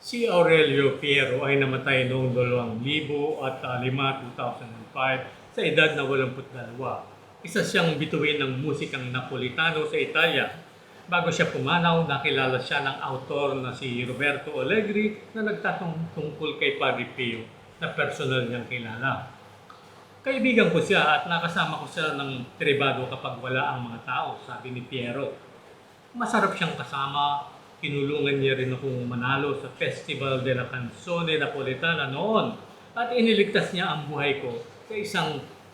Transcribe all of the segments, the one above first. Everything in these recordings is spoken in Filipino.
Si Aurelio Piero ay namatay noong 2005 at ah, 2005 sa edad na 82. Isa siyang bituin ng musikang Napolitano sa Italia. Bago siya pumanaw, nakilala siya ng autor na si Roberto Allegri na nagtatong tungkol kay Padre Pio na personal niyang kilala. Kaibigan ko siya at nakasama ko siya ng tribado kapag wala ang mga tao, sabi ni Piero. Masarap siyang kasama, kinulungan niya rin akong manalo sa Festival de la Canzone Napolitana noon at iniligtas niya ang buhay ko sa isang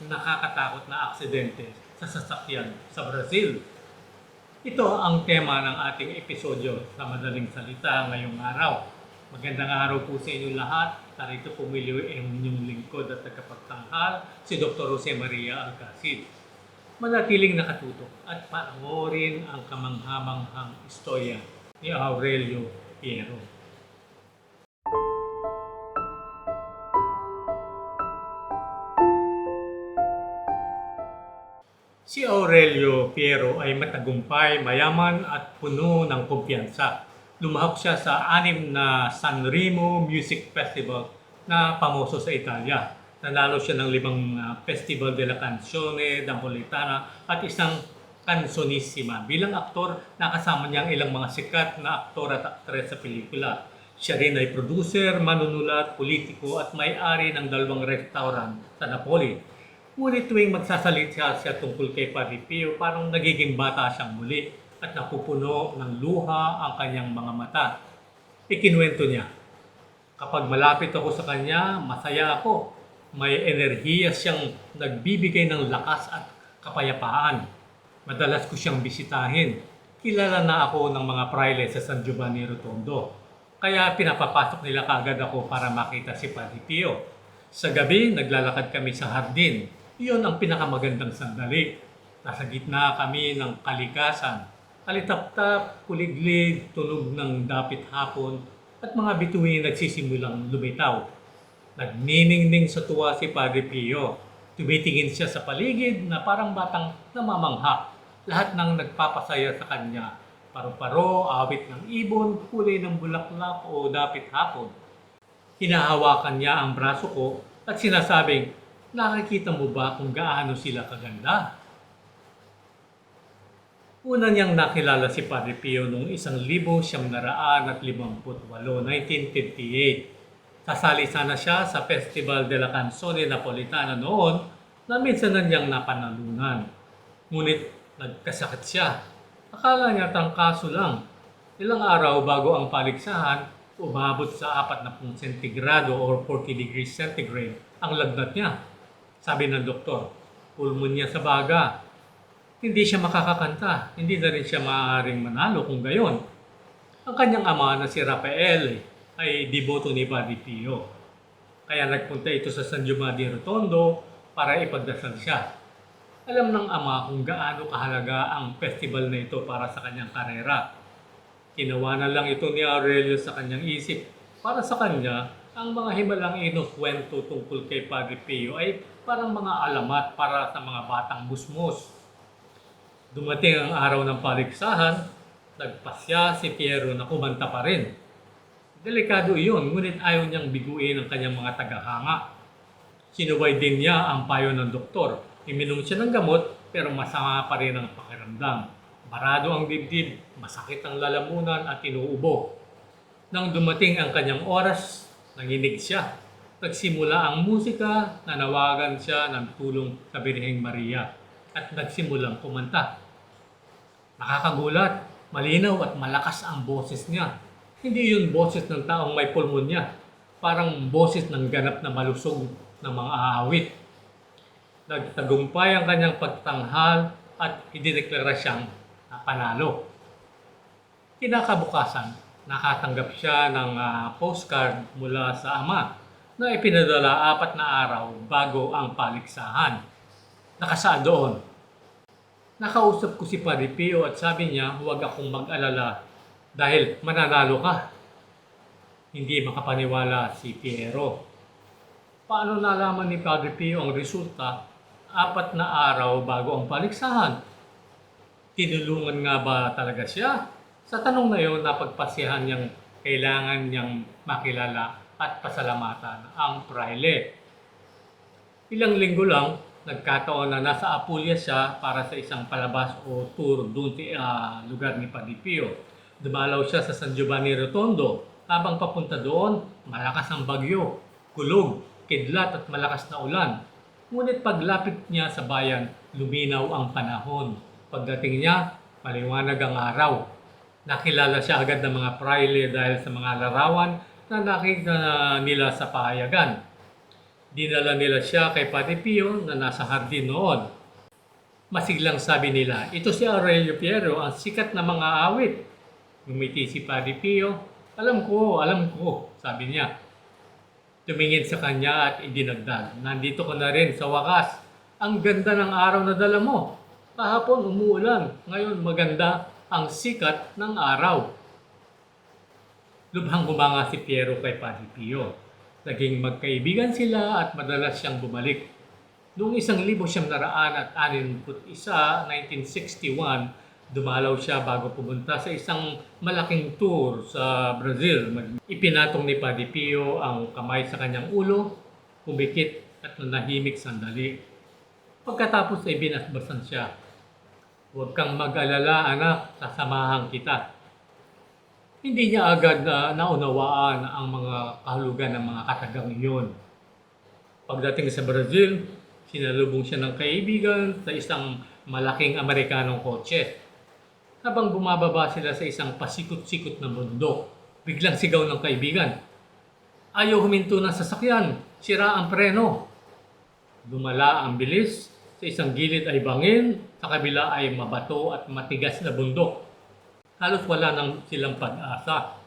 nakakatakot na aksidente sa sasakyan sa Brazil. Ito ang tema ng ating episodyo sa madaling salita ngayong araw. Magandang araw po sa inyo lahat. Narito pumili ang inyong lingkod at tagapagtanghal, si Dr. Jose Maria Alcacid. Manatiling nakatutok at panoorin ang kamanghamanghang istorya ni Aurelio Piero. Si Aurelio Piero ay matagumpay, mayaman at puno ng kumpiyansa. Lumahok siya sa anim na Sanremo Music Festival na pamoso sa Italia. Nanalo siya ng limang ah, Festival de la Canzone Napolitana at isang Canzonissima. Bilang aktor, nakasama niya ang ilang mga sikat na aktor at aktres sa pelikula. Siya rin ay producer, manunulat, politiko at may-ari ng dalawang restaurant sa Napoli. Ngunit tuwing magsasalita siya tungkol kay Padre Pio, parang nagiging bata siyang muli at napupuno ng luha ang kanyang mga mata. Ikinuwento niya, kapag malapit ako sa kanya, masaya ako. May enerhiya siyang nagbibigay ng lakas at kapayapaan. Madalas ko siyang bisitahin. Kilala na ako ng mga praile sa San Giovanni Rotondo. Kaya pinapapasok nila kagad ako para makita si Padre Pio. Sa gabi, naglalakad kami sa hardin. Iyon ang pinakamagandang sandali. Nasa gitna kami ng kalikasan. Alitap-tap, kuliglig, tunog ng dapit hapon, at mga bituin nagsisimulang lumitaw. Nagniningning sa tuwa si Padre Pio. Tumitingin siya sa paligid na parang batang namamangha. Lahat ng nagpapasaya sa kanya. Paro-paro, awit ng ibon, kulay ng bulaklak o dapit hapon. Hinahawakan niya ang braso ko at sinasabing, nakikita mo ba kung gaano sila kaganda? Una niyang nakilala si Padre Pio noong isang libo siyam naraan at limamput walo, 1958. Sasali sana siya sa Festival de la Canzone Napolitana noon na minsan na niyang napanalunan. Ngunit nagkasakit siya. Akala niya tangkaso lang. Ilang araw bago ang paligsahan, umabot sa 40 centigrado or 40 degrees centigrade ang lagnat niya. Sabi ng doktor, pulmonya sa baga. Hindi siya makakakanta, hindi na rin siya maaaring manalo kung gayon. Ang kanyang ama na si Rafael ay deboto ni Padre Pio. Kaya nagpunta ito sa San Giovanni Rotondo para ipagdasal siya. Alam ng ama kung gaano kahalaga ang festival na ito para sa kanyang karera. Kinawanan lang ito ni Aurelio sa kanyang isip. Para sa kanya, ang mga himalang inukwento tungkol kay Padre Pio ay parang mga alamat para sa mga batang musmos. Dumating ang araw ng paligsahan, nagpasya si Piero na kumanta pa rin. Delikado iyon, ngunit ayaw niyang biguin ang kanyang mga tagahanga. Sinuway din niya ang payo ng doktor. Iminom siya ng gamot pero masama pa rin ang pakiramdam. Barado ang dibdib, masakit ang lalamunan at inuubo. Nang dumating ang kanyang oras, nanginig siya. Nagsimula ang musika, nanawagan siya ng tulong sa Birheng Maria at nagsimulang kumanta. Nakakagulat, malinaw at malakas ang boses niya. Hindi yun boses ng taong may pulmonya, parang boses ng ganap na malusog ng mga aawit. Nagtagumpay ang kanyang pagtanghal at idineklara siyang panalo. Kinakabukasan, nakatanggap siya ng ah, postcard mula sa ama na ipinadala apat na araw bago ang paligsahan. Nakasaad doon, Nakausap ko si Padre Pio at sabi niya huwag akong mag-alala dahil mananalo ka. Hindi makapaniwala si Piero. Paano nalaman ni Padre Pio ang resulta apat na araw bago ang paligsahan? Tinulungan nga ba talaga siya? Sa tanong na yun, napagpasyahan niyang kailangan niyang makilala at pasalamatan ang praile. Ilang linggo lang, nagkataon na nasa Apulia siya para sa isang palabas o tour doon sa ah, lugar ni Padipio. Dumalaw siya sa San Giovanni Rotondo. Habang papunta doon, malakas ang bagyo, kulog, kidlat at malakas na ulan. Ngunit paglapit niya sa bayan, luminaw ang panahon. Pagdating niya, maliwanag ang araw. Nakilala siya agad ng mga praile dahil sa mga larawan na nakita nila sa pahayagan. Dinala nila siya kay Padre Pio na nasa hardin noon. Masiglang sabi nila, ito si Aurelio Piero, ang sikat na mga awit. Ngumiti si Padre Pio, alam ko, alam ko, sabi niya. Tumingin sa kanya at idinagdag, nandito ka na rin sa wakas. Ang ganda ng araw na dala mo. Kahapon umuulan, ngayon maganda ang sikat ng araw. Lubhang bumanga si Piero kay Padre Pio. Naging magkaibigan sila at madalas siyang bumalik. Noong isang libo siyang naraan at anin isa, 1961, dumalaw siya bago pumunta sa isang malaking tour sa Brazil. Ipinatong ni Padre Pio ang kamay sa kanyang ulo, kumikit at nanahimik sandali. Pagkatapos ay binasbasan siya. Huwag kang mag-alala anak, sasamahan kita. Hindi niya agad na naunawaan ang mga kahulugan ng mga katagang iyon. Pagdating sa Brazil, sinalubong siya ng kaibigan sa isang malaking Amerikanong kotse. Habang bumababa sila sa isang pasikot-sikot na bundok, biglang sigaw ng kaibigan. Ayaw huminto ng sasakyan, sira ang preno. Lumala ang bilis, sa isang gilid ay bangin, sa kabila ay mabato at matigas na bundok. Halos wala nang silang pag-asa.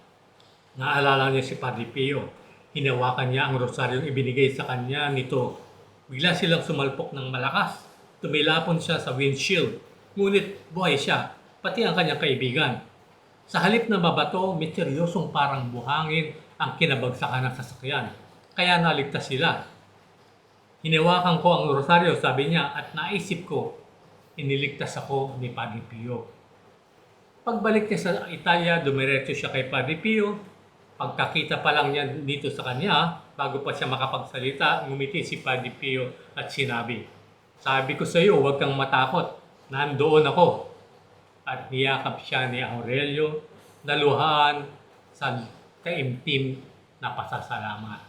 Naalala niya si Padre Pio. Hinawakan niya ang rosaryong ibinigay sa kanya nito. Bigla silang sumalpok ng malakas. Tumilapon siya sa windshield. Ngunit buhay siya, pati ang kanyang kaibigan. Sa halip na mabato, misteryosong parang buhangin ang kinabagsakan ng sasakyan. Kaya naligtas sila. Hinawakan ko ang rosaryo, sabi niya, at naisip ko, iniligtas ako ni Padre Pio. Pagbalik niya sa Italia, dumiretso siya kay Padre Pio. Pagkakita pa lang niya dito sa kanya, bago pa siya makapagsalita, ngumiti si Padre Pio at sinabi, Sabi ko sa iyo, huwag kang matakot. Nandoon ako. At niyakap siya ni Aurelio, naluhaan sa kaimtim na pasasalamat.